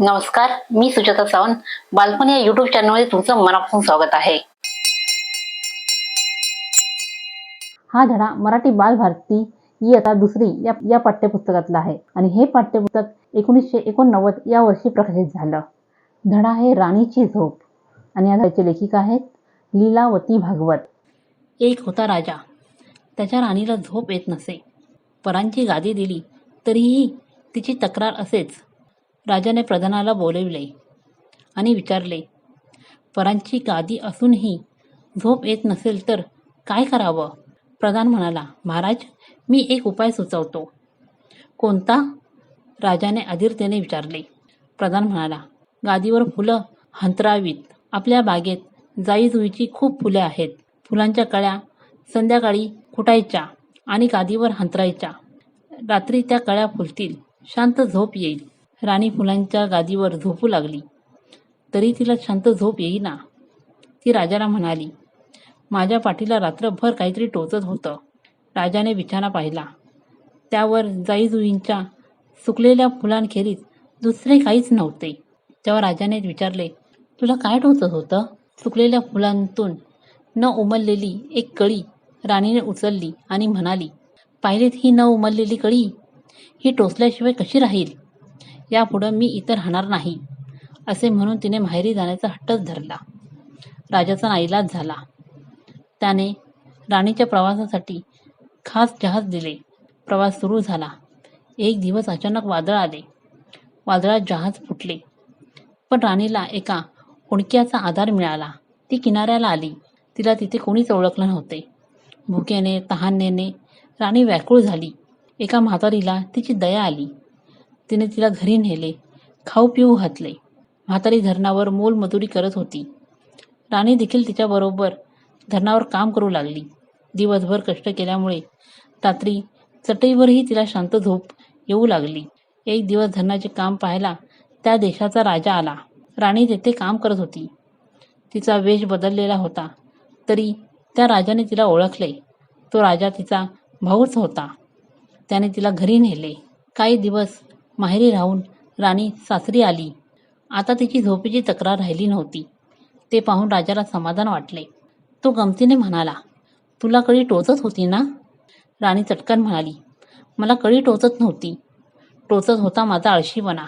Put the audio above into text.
नमस्कार मी सुजाता सावंत. बालपण या युट्यूब चॅनलमध्ये तुमचं मनापासून स्वागत आहे. हा धडा मराठी बालभारती इयत्ता दुसरी या या पाठ्यपुस्तकातला आहे. आणि हे पाठ्यपुस्तक एकोणीसशे एकोणनव्वद या वर्षी प्रकाशित झालं. धडा आहे राणीची झोप. आणि या धड्याचे लेखिका आहेत लीलावती भागवत. एक होता राजा. त्याच्या राणीला झोप येत नसे. परांची गादी दिली तरीही तिची तक्रार असेच. राजाने प्रधानाला बोलविले आणि विचारले परांची गादी असूनही झोप येत नसेल तर काय करावं? प्रधान म्हणाला महाराज मी एक उपाय सुचवतो. कोणता? राजाने अधीरतेने विचारले. प्रधान म्हणाला गादीवर फुलं हंतरावीत. आपल्या बागेत जाईजुईची खूप फुले आहेत. फुलांच्या कळ्या संध्याकाळी कुटायच्या आणि गादीवर हंतरायच्या. रात्री त्या कळ्या फुलतील. शांत झोप येईल. राणी फुलांच्या गादीवर झोपू लागली. तरी तिला शांत झोप येईना. ती राजाला म्हणाली माझ्या पाठीला रात्रभर काहीतरी टोचत होतं. राजाने बिछाना पाहिला. त्यावर जाईजुईंच्या सुकलेल्या फुलांखेरीज दुसरे काहीच नव्हते. तेव्हा राजाने विचारले तुला काय टोचत होतं? सुकलेल्या फुलांतून न उमललेली एक कळी राणीने उचलली आणि म्हणाली पाहिलेत ही न उमललेली कळी? ही टोचल्याशिवाय कशी राहील? यापुढं मी इतर राहणार नाही असे म्हणून तिने माहेरी जाण्याचा हट्टच धरला. राजाचा नाईलाज झाला. त्याने राणीच्या प्रवासासाठी खास जहाज दिले. प्रवास सुरू झाला. एक दिवस अचानक वादळ आले. वादळात जहाज फुटले. पण राणीला एका हुणक्याचा आधार मिळाला. ती किनाऱ्याला आली. तिला तिथे कोणीच ओळखलं नव्हते. भुकेने तहानेने राणी व्याकुळ झाली. एका म्हातारीला तिची दया आली. तिने तिला घरी नेले खाऊ पिऊ घातले. म्हातारी धरणावर मोलमजुरी करत होती. राणी देखील तिच्याबरोबर धरणावर काम करू लागली. दिवसभर कष्ट केल्यामुळे रात्री चटईवरही तिला शांत झोप येऊ लागली. एक दिवस धरणाचे काम पाहायला त्या देशाचा राजा आला. राणी तेथे काम करत होती. तिचा वेश बदललेला होता. तरी त्या राजाने तिला ओळखले. तो राजा तिचा भाऊच होता. त्याने तिला घरी नेले. काही दिवस माहेरी राहून राणी सासरी आली. आता तिची झोपेची तक्रार राहिली नव्हती. ते पाहून राजाला समाधान वाटले. तो गमतीने म्हणाला तुला कळी टोचत होती ना? राणी चटकन म्हणाली मला कळी टोचत नव्हती. टोचत होता माझा आळशीपणा.